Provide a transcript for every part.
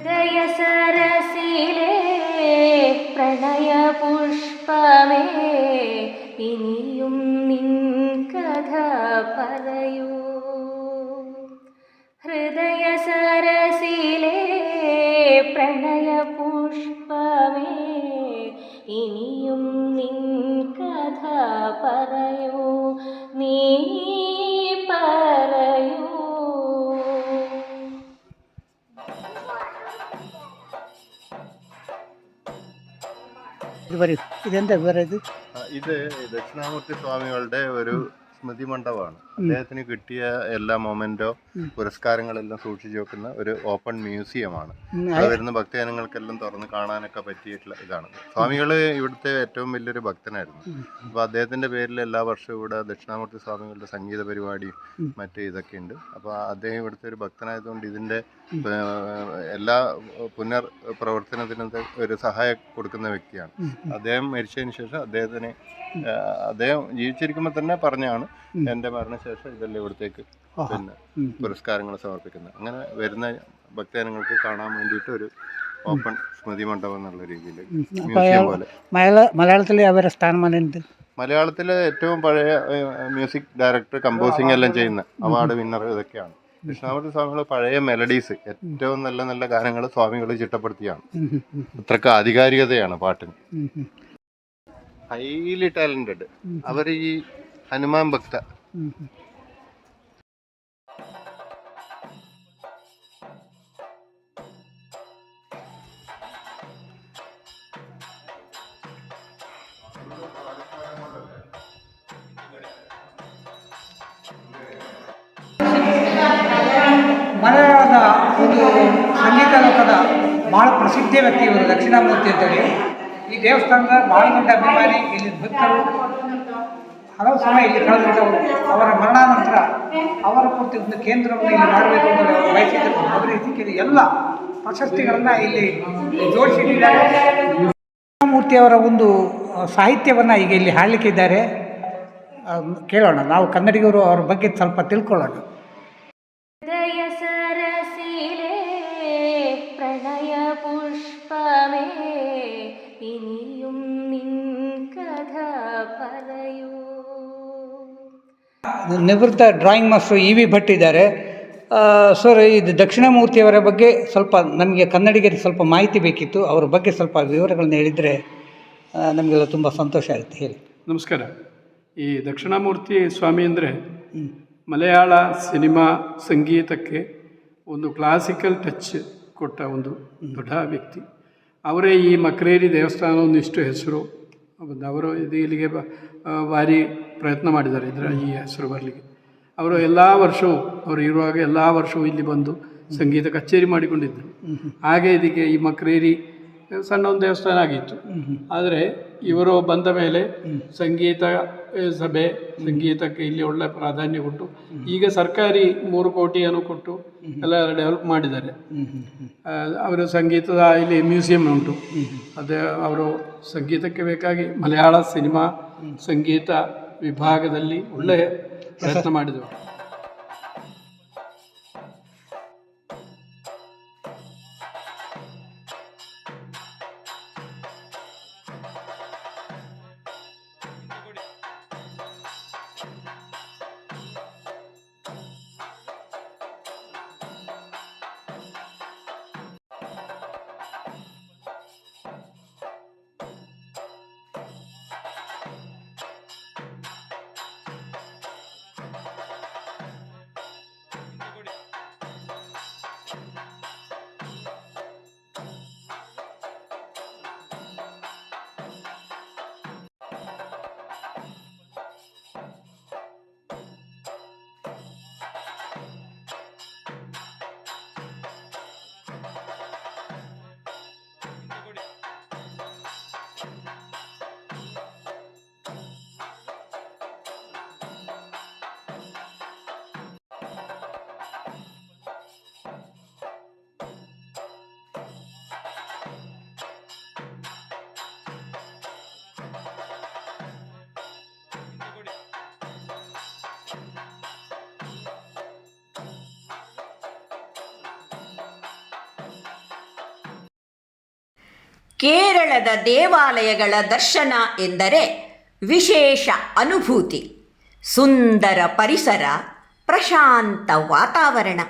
ഹൃദയസരസിലെ പ്രണയപുഷ്പമേ ഇനിയും നിൻ കഥ പല പറയൂ ഇതെന്താ പറയുന്നത് ഇത്? ഇത് ദക്ഷിണാമൂർത്തി സ്വാമികളുടെ ഒരു സ്മൃതി മണ്ഡപമാണ്. അദ്ദേഹത്തിന് കിട്ടിയ എല്ലാ മൊമെന്റോ പുരസ്കാരങ്ങളെല്ലാം സൂക്ഷിച്ചു വെക്കുന്ന ഒരു ഓപ്പൺ മ്യൂസിയമാണ്. അവിടെ വരുന്ന ഭക്തജനങ്ങൾക്കെല്ലാം തുറന്ന് കാണാനൊക്കെ പറ്റിയിട്ടുള്ള ഇതാണ്. സ്വാമികൾ ഇവിടുത്തെ ഏറ്റവും വലിയൊരു ഭക്തനായിരുന്നു. അപ്പോൾ അദ്ദേഹത്തിന്റെ പേരിൽ എല്ലാ വർഷവും ഇവിടെ ദക്ഷിണാമൂർത്തി സ്വാമികളുടെ സംഗീത പരിപാടിയും മറ്റു ഇതൊക്കെ ഉണ്ട്. അപ്പോൾ അദ്ദേഹം ഇവിടുത്തെ ഒരു ഭക്തനായതുകൊണ്ട് ഇതിന്റെ എല്ലാ പുനർ പ്രവർത്തനത്തിനും ഒരു സഹായം കൊടുക്കുന്ന വ്യക്തിയാണ്. അദ്ദേഹം മരിച്ചതിന് ശേഷം അദ്ദേഹത്തിന് അദ്ദേഹം ജീവിച്ചിരിക്കുമ്പോൾ തന്നെ പറഞ്ഞാണ് എന്റെ മരണശേഷം ഇതെല്ലാം ഇവിടത്തേക്ക് പിന്നെ പുരസ്കാരങ്ങൾ സമർപ്പിക്കുന്നത്. അങ്ങനെ വരുന്ന ഭക്തജനങ്ങൾക്ക് കാണാൻ വേണ്ടിയിട്ട് ഒരു ഓപ്പൺ സ്മൃതി മണ്ഡപം എന്നുള്ള രീതിയിൽ ഉം. മ്യൂസിയം പോലെ. മലയാളത്തിലെ അവരുടെ സ്ഥാനമാനം എന്ത്? മലയാളത്തിലെ ഏറ്റവും പഴയ മ്യൂസിക് ഡയറക്ടർ കമ്പോസിംഗ് എല്ലാം ചെയ്യുന്ന അവാർഡ് വിന്നർ ഇതൊക്കെയാണ്. കൃഷ്ണാമൂർത്തി സ്വാമികൾ പഴയ മെലഡീസ് ഏറ്റവും നല്ല നല്ല ഗാനങ്ങൾ സ്വാമികൾ ചിട്ടപ്പെടുത്തിയാണ്. അത്രയ്ക്ക് ആധികാരികതയാണ് പാട്ടിന്. ഹൈലി ടാലന്റഡ് അവർ ഈ ഹനുമാൻ ഭക്ത ഉം. ಮಲಯಾಳದ ಒಂದು ಸಂಗೀತ ಲೋಕದ ಭಾಳ ಪ್ರಸಿದ್ಧ ವ್ಯಕ್ತಿ ಇವರು ದಕ್ಷಿಣಾಮೂರ್ತಿ ಅಂತೇಳಿ ಈ ದೇವಸ್ಥಾನದ ಭಾಳ ದೊಡ್ಡ ಅಭಿಮಾನಿ ಇಲ್ಲಿ ಭಕ್ತರು ಹಲವು ಸಮಯ ಇಲ್ಲಿ ಕಳೆದುಕೊಂಡವರು ಅವರ ಮರಣಾನಂತರ ಅವರ ಕುರಿತು ಒಂದು ಕೇಂದ್ರವನ್ನು ಇಲ್ಲಿ ಮಾಡಬೇಕು ಅಂತ ಬಯಸಿದ್ದರು ಆದರೆ ಸಿಕ್ಕಿದ ಎಲ್ಲ ಪ್ರಶಸ್ತಿಗಳನ್ನು ಇಲ್ಲಿ ಜೋಡಿಸಿದ್ದಾರೆ ಮೂರ್ತಿಯವರ ಒಂದು ಸಾಹಿತ್ಯವನ್ನು ಈಗ ಇಲ್ಲಿ ಹಾಡಲಿಕ್ಕಿದ್ದಾರೆ ಕೇಳೋಣ. ನಾವು ಕನ್ನಡಿಗರು ಅವರ ಬಗ್ಗೆ ಸ್ವಲ್ಪ ತಿಳ್ಕೊಳ್ಳೋಣ. ಪ್ರಣಯ ಪುಷ್ಪವೇ ನಿವೃತ್ತ drawing master E V Bhat ಇದ್ದಾರೆ. ಸರ್ ಇದು ದಕ್ಷಿಣಾಮೂರ್ತಿಯವರ ಬಗ್ಗೆ ಸ್ವಲ್ಪ ನಮಗೆ ಕನ್ನಡಿಗರಿಗೆ ಸ್ವಲ್ಪ ಮಾಹಿತಿ ಬೇಕಿತ್ತು. ಅವ್ರ ಬಗ್ಗೆ ಸ್ವಲ್ಪ ವಿವರಗಳನ್ನ ಹೇಳಿದರೆ ನಮಗೆಲ್ಲ ತುಂಬ ಸಂತೋಷ ಆಗುತ್ತೆ. ಹೇಳಿ. ನಮಸ್ಕಾರ. ಈ ದಕ್ಷಿಣಾಮೂರ್ತಿ ಸ್ವಾಮಿ ಅಂದರೆ ಮಲಯಾಳ ಸಿನಿಮಾ ಸಂಗೀತಕ್ಕೆ ಒಂದು ಕ್ಲಾಸಿಕಲ್ ಟಚ್ ಕೊಟ್ಟ ಒಂದು ದೊಡ್ಡ ವ್ಯಕ್ತಿ. ಅವರೇ ಈ ಮಕ್ರೇರಿ ದೇವಸ್ಥಾನ ಒಂದಿಷ್ಟು ಹೆಸರು ಅವರು ಇದು ಇಲ್ಲಿಗೆ ಭಾರಿ ಪ್ರಯತ್ನ ಮಾಡಿದ್ದಾರೆ ಇದರ ಈ ಹೆಸರು ಬರಲಿಕ್ಕೆ. ಅವರು ಎಲ್ಲ ವರ್ಷವೂ ಅವರು ಇರುವಾಗ ಎಲ್ಲ ವರ್ಷವೂ ಇಲ್ಲಿ ಬಂದು ಸಂಗೀತ ಕಚೇರಿ ಮಾಡಿಕೊಂಡಿದ್ದರು. ಹಾಗೆ ಇದಕ್ಕೆ ಈ ಮಕ್ರೇರಿ ಸಣ್ಣ ಒಂದು ದೇವಸ್ಥಾನ ಆಗಿತ್ತು. ಆದರೆ ಇವರು ಬಂದ ಮೇಲೆ ಸಂಗೀತ ಸಭೆ ಸಂಗೀತಕ್ಕೆ ಇಲ್ಲಿ ಒಳ್ಳೆ ಪ್ರಾಧಾನ್ಯ ಕೊಟ್ಟು ಈಗ ಸರ್ಕಾರಿ ಮೂರು ಕೋಟಿಯನ್ನು ಕೊಟ್ಟು ಎಲ್ಲ ಡೆವಲಪ್ ಮಾಡಿದ್ದಾರೆ. ಅವರು ಸಂಗೀತದ ಇಲ್ಲಿ ಮ್ಯೂಸಿಯಂ ಉಂಟು. ಅದೇ ಅವರು ಸಂಗೀತಕ್ಕೆ ಬೇಕಾಗಿ ಮಲಯಾಳ ಸಿನಿಮಾ ಸಂಗೀತ ವಿಭಾಗದಲ್ಲಿ ಒಳ್ಳೆಯ ಪ್ರಯತ್ನ ಮಾಡಿದರು. ಕೇರಳದ ದೇವಾಲಯಗಳ ದರ್ಶನ ಎಂದರೆ ವಿಶೇಷ ಅನುಭೂತಿ, ಸುಂದರ ಪರಿಸರ, ಪ್ರಶಾಂತ ವಾತಾವರಣ,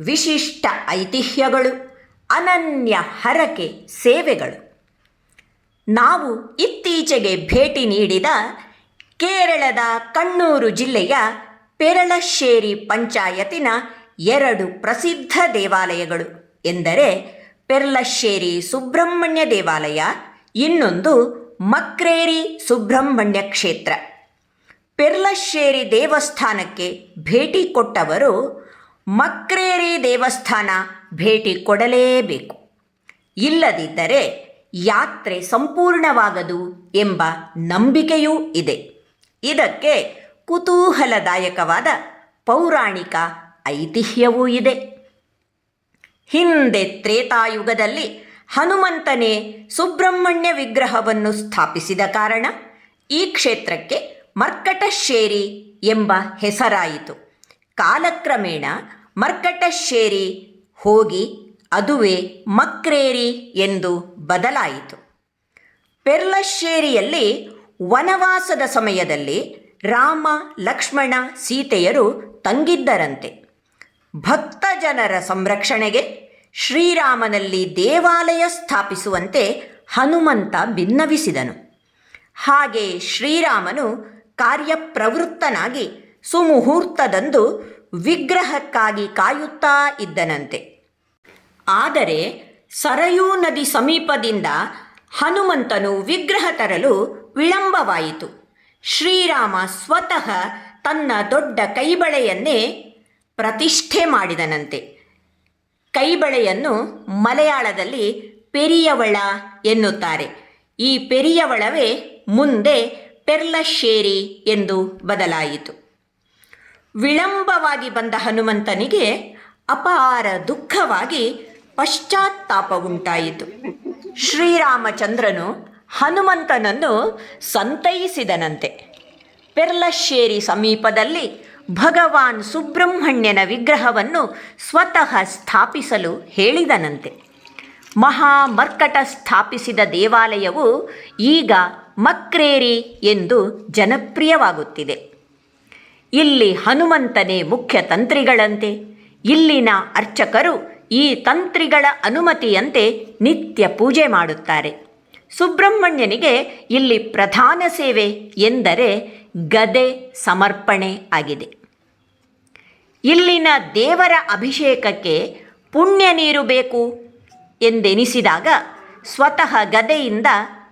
ವಿಶಿಷ್ಟ ಐತಿಹ್ಯಗಳು, ಅನನ್ಯ ಹರಕೆ ಸೇವೆಗಳು. ನಾವು ಇತ್ತೀಚೆಗೆ ಭೇಟಿ ನೀಡಿದ ಕೇರಳದ ಕಣ್ಣೂರು ಜಿಲ್ಲೆಯ ಪೆರಳಶ್ಶೇರಿ ಪಂಚಾಯತಿನ ಎರಡು ಪ್ರಸಿದ್ಧ ದೇವಾಲಯಗಳು ಎಂದರೆ ಪೆರ್ಲಶ್ಶೇರಿ ಸುಬ್ರಹ್ಮಣ್ಯ ದೇವಾಲಯ, ಇನ್ನೊಂದು ಮಕ್ರೇರಿ ಸುಬ್ರಹ್ಮಣ್ಯ ಕ್ಷೇತ್ರ. ಪೆರ್ಲಶ್ಶೇರಿ ದೇವಸ್ಥಾನಕ್ಕೆ ಭೇಟಿ ಕೊಟ್ಟವರು ಮಕ್ರೇರಿ ದೇವಸ್ಥಾನ ಭೇಟಿ ಕೊಡಲೇಬೇಕು. ಇಲ್ಲದಿದ್ದರೆ ಯಾತ್ರೆ ಸಂಪೂರ್ಣವಾಗದು ಎಂಬ ನಂಬಿಕೆಯೂ ಇದೆ. ಇದಕ್ಕೆ ಕುತೂಹಲದಾಯಕವಾದ ಪೌರಾಣಿಕ ಐತಿಹ್ಯವೂ ಇದೆ. ಹಿಂದೆ ತ್ರೇತಾಯುಗದಲ್ಲಿ ಹನುಮಂತನೇ ಸುಬ್ರಹ್ಮಣ್ಯ ವಿಗ್ರಹವನ್ನು ಸ್ಥಾಪಿಸಿದ ಕಾರಣ ಈ ಕ್ಷೇತ್ರಕ್ಕೆ ಮರ್ಕಟಶ್ಶೇರಿ ಎಂಬ ಹೆಸರಾಯಿತು. ಕಾಲಕ್ರಮೇಣ ಮರ್ಕಟಶ್ಶೇರಿ ಹೋಗಿ ಅದುವೇ ಮಕ್ರೇರಿ ಎಂದು ಬದಲಾಯಿತು. ಪೆರ್ಲಶ್ಶೇರಿಯಲ್ಲಿ ವನವಾಸದ ಸಮಯದಲ್ಲಿ ರಾಮ, ಲಕ್ಷ್ಮಣ, ಸೀತೆಯರು ತಂಗಿದ್ದರಂತೆ. ಭಕ್ತ ಜನರ ಸಂರಕ್ಷಣೆಗೆ ಶ್ರೀರಾಮನಲ್ಲಿ ದೇವಾಲಯ ಸ್ಥಾಪಿಸುವಂತೆ ಹನುಮಂತ ಭಿನ್ನವಿಸಿದನು ಹಾಗೆ ಶ್ರೀರಾಮನು ಕಾರ್ಯಪ್ರವೃತ್ತನಾಗಿ ಸುಮುಹೂರ್ತದಂದು ವಿಗ್ರಹಕ್ಕಾಗಿ ಕಾಯುತ್ತಾ ಇದ್ದನಂತೆ. ಆದರೆ ಸರಯೂ ನದಿ ಸಮೀಪದಿಂದ ಹನುಮಂತನು ವಿಗ್ರಹ ತರಲು ವಿಳಂಬವಾಯಿತು. ಶ್ರೀರಾಮ ಸ್ವತಃ ತನ್ನ ದೊಡ್ಡ ಕೈಬಳೆಯನ್ನೇ ಪ್ರತಿಷ್ಠೆ ಮಾಡಿದನಂತೆ. ಕೈಬಳೆಯನ್ನು ಮಲಯಾಳದಲ್ಲಿ ಪೆರಿಯವಳ ಎನ್ನುತ್ತಾರೆ. ಈ ಪೆರಿಯವಳವೇ ಮುಂದೆ ಪೆರ್ಲಶೇರಿ ಎಂದು ಬದಲಾಯಿತು. ವಿಳಂಬವಾಗಿ ಬಂದ ಹನುಮಂತನಿಗೆ ಅಪಾರ ದುಃಖವಾಗಿ ಪಶ್ಚಾತ್ತಾಪ ಉಂಟಾಯಿತು ಶ್ರೀರಾಮಚಂದ್ರನು ಹನುಮಂತನನ್ನು ಸಂತೈಸಿದನಂತೆ. ಪೆರ್ಲಶ್ಶೇರಿ ಸಮೀಪದಲ್ಲಿ ಭಗವಾನ್ ಸುಬ್ರಹ್ಮಣ್ಯನ ವಿಗ್ರಹವನ್ನು ಸ್ವತಃ ಸ್ಥಾಪಿಸಲು ಹೇಳಿದನಂತೆ. ಮಹಾಮರ್ಕಟ ಸ್ಥಾಪಿಸಿದ ದೇವಾಲಯವು ಈಗ ಮಕ್ರೇರಿ ಎಂದು ಜನಪ್ರಿಯವಾಗುತ್ತಿದೆ. ಇಲ್ಲಿ ಹನುಮಂತನೇ ಮುಖ್ಯ ತಂತ್ರಿಗಳಂತೆ, ಇಲ್ಲಿನ ಅರ್ಚಕರು ಈ ತಂತ್ರಿಗಳ ಅನುಮತಿಯಂತೆ ನಿತ್ಯ ಪೂಜೆ ಮಾಡುತ್ತಾರೆ. ಸುಬ್ರಹ್ಮಣ್ಯನಿಗೆ ಇಲ್ಲಿ ಪ್ರಧಾನ ಸೇವೆ ಎಂದರೆ ಗದೆ ಸಮರ್ಪಣೆ ಆಗಿದೆ. ಇಲ್ಲಿನ ದೇವರ ಅಭಿಷೇಕಕ್ಕೆ ಪುಣ್ಯ ನೀರು ಬೇಕು ಎಂದೆನಿಸಿದಾಗ ಸ್ವತಃ ಗದೆಯಿಂದ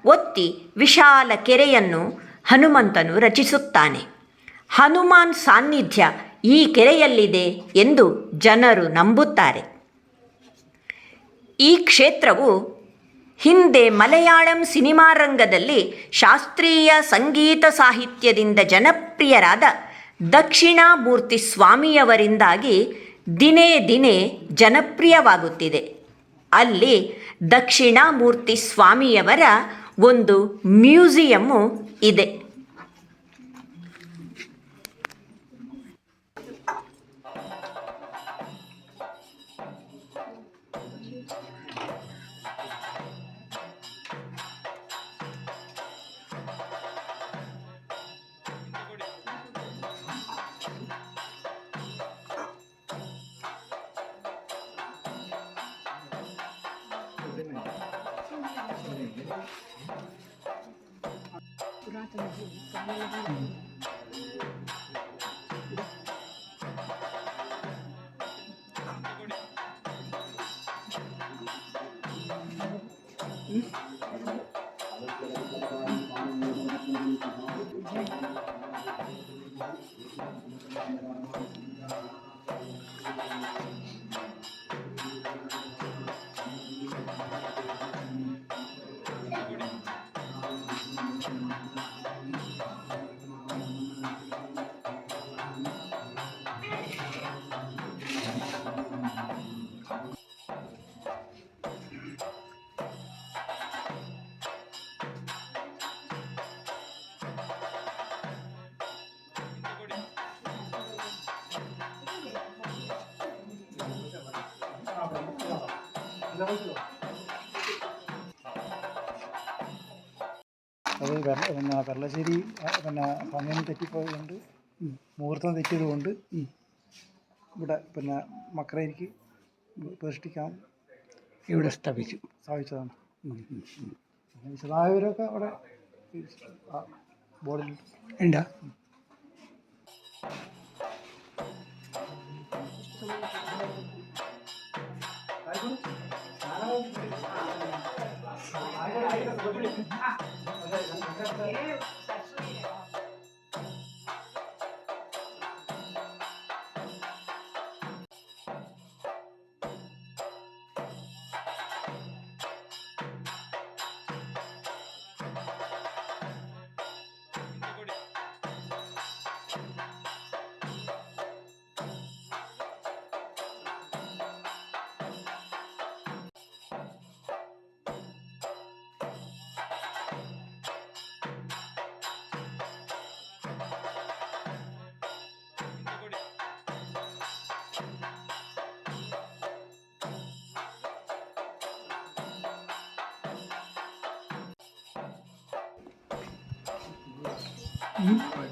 ಒತ್ತಿ ವಿಶಾಲ ಕೆರೆಯನ್ನು ಹನುಮಂತನು ರಚಿಸುತ್ತಾನೆ. ಹನುಮಾನ್ ಸಾನ್ನಿಧ್ಯ ಈ ಕೆರೆಯಲ್ಲಿದೆ ಎಂದು ಜನರು ನಂಬುತ್ತಾರೆ. ಈ ಕ್ಷೇತ್ರವು ಹಿಂದೆ ಮಲಯಾಳಂ ಸಿನಿಮಾ ರಂಗದಲ್ಲಿ ಶಾಸ್ತ್ರೀಯ ಸಂಗೀತ ಸಾಹಿತ್ಯದಿಂದ ಜನಪ್ರಿಯರಾದ ದಕ್ಷಿಣಾಮೂರ್ತಿ ಸ್ವಾಮಿಯವರಿಂದಾಗಿ ದಿನೇ ದಿನೇ ಜನಪ್ರಿಯವಾಗುತ್ತಿದೆ. ಅಲ್ಲಿ ದಕ್ಷಿಣಾಮೂರ್ತಿ ಸ್ವಾಮಿಯವರ ಒಂದು ಮ್ಯೂಸಿಯಮ್ಮು ಇದೆ. not going to do it. 那个。അത് പിന്നെ വെള്ളശ്ശേരി പിന്നെ സമയം തെറ്റിപ്പോയതുകൊണ്ട് മുഹൂർത്തം തെറ്റിയത് കൊണ്ട് ഇവിടെ പിന്നെ മക്രേരിക്ക് പ്രതിഷ്ഠിക്കാൻ ഇവിടെ സ്ഥാപിച്ചു. സ്ഥാപിച്ചതാണ് വിശദായവരൊക്കെ അവിടെ ബോർഡിൽ ഉണ്ടാ. Thank you. 来一个来一个走这里啊来往这里来往这嗯。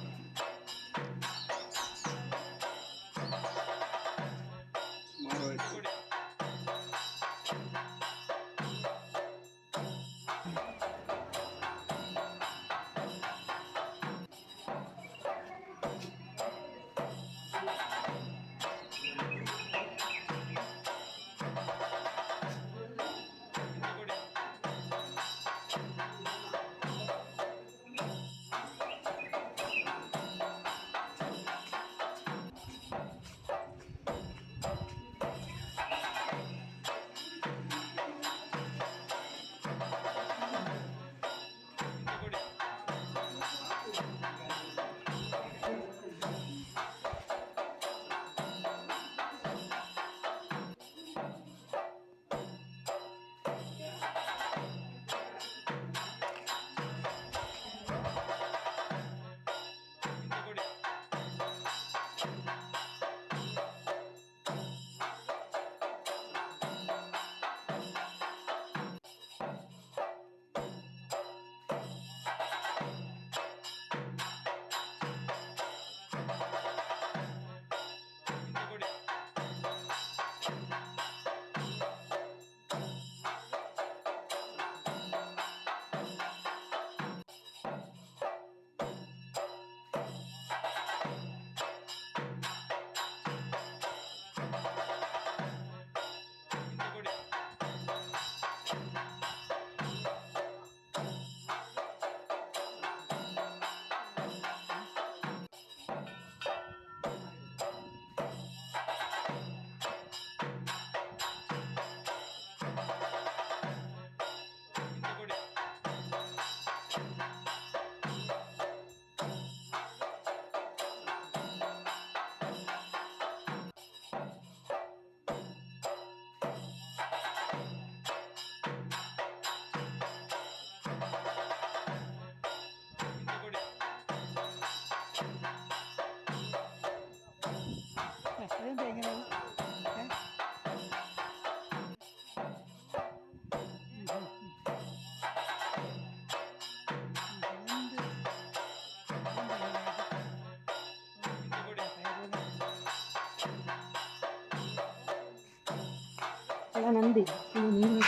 ನಂದಿ ನೀನು